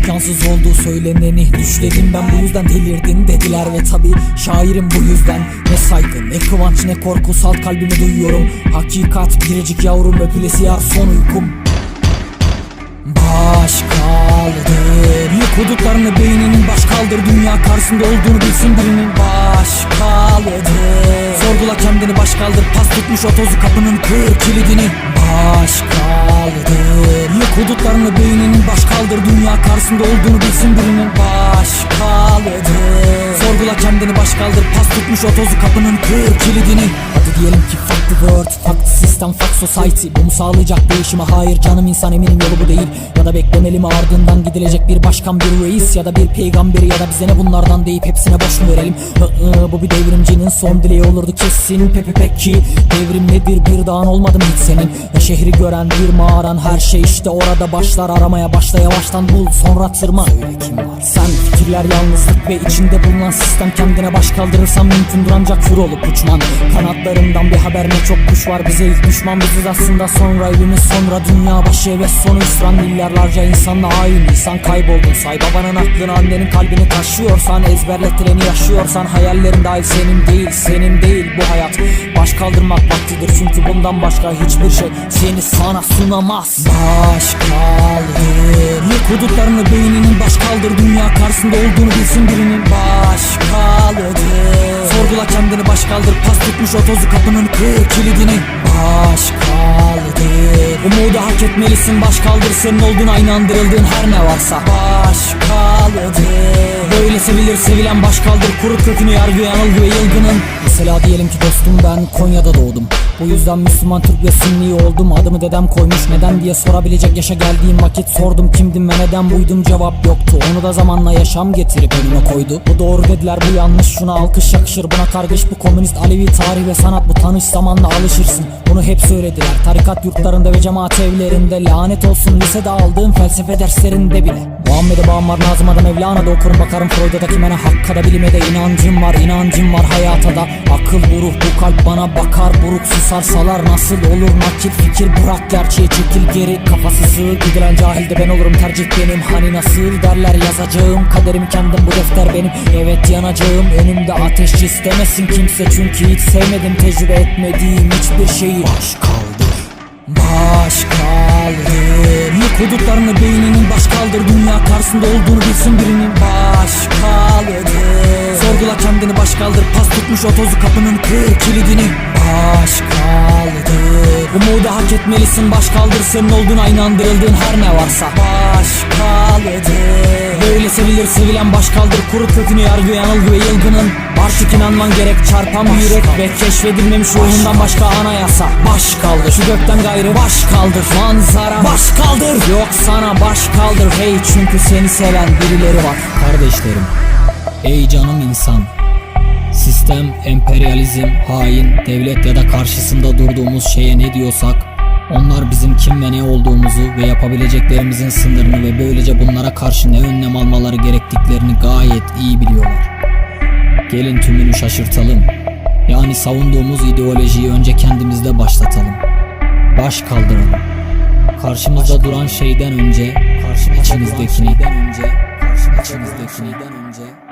İmkansız olduğu söyleneni düşledim ben bu yüzden delirdin dediler ve tabi şairim bu yüzden. Ne saygı ne kıvanç ne korku salt kalbimi duyuyorum. Hakikat biricik yavrum öpülesi yar son uykum. Baş kaldır Yık hudutlarını beyninin baş kaldır Dünya karşısında olduğunu bilsin birinin. Baş kaldır Sorgula kendini baş kaldır. Pas tutmuş o tozu kapının kır kilidini. Baş kaldır hudutlarını beyninin baş kaldır. Dünya karşısında olduğunu bilsin birinin Baş kaldır. Sorgula kendini baş kaldır. Pas tutmuş o tozu kapının kır kilidini. Hadi diyelim ki the world Fuck the system fuck society. Bu mu sağlayacak değişimi hayır canım insan eminim yolu bu değil. Ya da beklemeli mi ardından gidilecek bir başkan bir reis Ya da bir peygamberi ya da bize ne bunlardan deyip hepsine boş mu verelim? Hı hı, Bu bir devrimcinin son dileği olurdu kesin. Pepe peki devrim nedir? Bir dağın olmadı mı hiç senin? Ya şehri gören bir mağaran her şey işte orada başlar aramaya başla yavaştan bul sonra tırma. Söyle kim var? Sen fikirler yalnızlık ve içinde bulunan sistem. Kendine baş kaldırırsan mümkündür ancak kür olup uçman. Kanatlarından bir haber ne çok kuş var bize ilk düşman biziz aslında. Sonra evimiz sonra dünya başı ve sonu İsran milyarlarca insanla hain insan kayboldun. Say babanın aklını annenin kalbini taşıyorsan ezberletileni yaşıyorsan hayallerin dahil senin değil senin değil bu hayat. Baş kaldırmak vaktidir çünkü bundan başka hiçbir şey seni sana sunamaz. Baş kaldır yık hudutlarını beyninin baş kaldır dünya karşısında olduğunu bilsin birinin. Baş kaldır sorgula kendini baş kaldır pas tutmuş o tozu kapının kır kilidini. Baş kaldır. Umudu hak etmelisin baş kaldır senin olduğuna inandırıldığın her ne varsa. Baş kaldır böyle sevilir sevilen baş kaldır. Kuru kökünü yargı yanılgı ve yılgının. Mesela diyelim ki dostum ben Konya'da doğdum. Bu yüzden Müslüman Türk ve Sünni oldum. Adımı dedem koymuş neden diye sorabilecek yaşa geldiğim vakit Sordum. Kimdim ve neden buydum cevap yoktu. Onu da zamanla yaşam getirip önüme koydu. Bu doğru dediler bu yanlış. Şuna alkış yakışır Buna kargış bu komünist Alevi tarih ve sanat bu tanış zamanla alışırsın. Bunu hep söylediler tarikat yurtlarında ve cemaat evlerinde. Lanet olsun lisede aldığım felsefe derslerinde bile. Muhammed'e bağım var Nazım'a da Mevlana'da okurum bakarım Freud'a da kimene hakka da bilime de inancım var inancım var hayata da. Akıl bu ruh bu kalp bana bakar buruk susarsalar nasıl olur nakit fikir bırak gerçeğe çekil geri. Kafası sığ gidilen cahil de ben olurum tercih benim. Hani nasıl derler yazacağım. Kaderimi kendim bu defter benim. Evet yanacağım önümde ateş istemesin kimse. Çünkü hiç sevmedim tecrübe etmediğim hiçbir şeyi. Baş kaldır Baş kaldır. Yık hudutlarını beyninin baş kaldır. Dünya karşısında olduğunu bilsin birinin. Baş baş kaldır Pas tutmuş o tozu kapının kır kilidini. Baş kaldır Umudu hak etmelisin baş kaldır Senin olduğuna inandırıldığın her ne varsa. Baş kaldır Böyle sevilir sevilen baş kaldır. Kuru kökünü yargı yanılgı ve yılgının. Artık inanman gerek çarpan bir yürek Ve keşfedilmemiş ruhundan başka anayasa Baş kaldır. Şu gökten gayrı baş kaldır. Manzara baş kaldır. Yok sana baş kaldır. Hey çünkü seni seven birileri var. Kardeşlerim Ey canım insan Sistem, emperyalizm, hain, devlet ya da karşısında durduğumuz şeye ne diyorsak onlar bizim kim ve ne olduğumuzu ve yapabileceklerimizin sınırını ve böylece bunlara karşı ne önlem almaları gerektiklerini gayet iyi biliyorlar. Gelin tümünü şaşırtalım. Yani savunduğumuz ideolojiyi önce kendimizde başlatalım. Baş kaldıralım. Karşımızda duran şeyden önce, karşımızdakini önce, karşımızdakini önce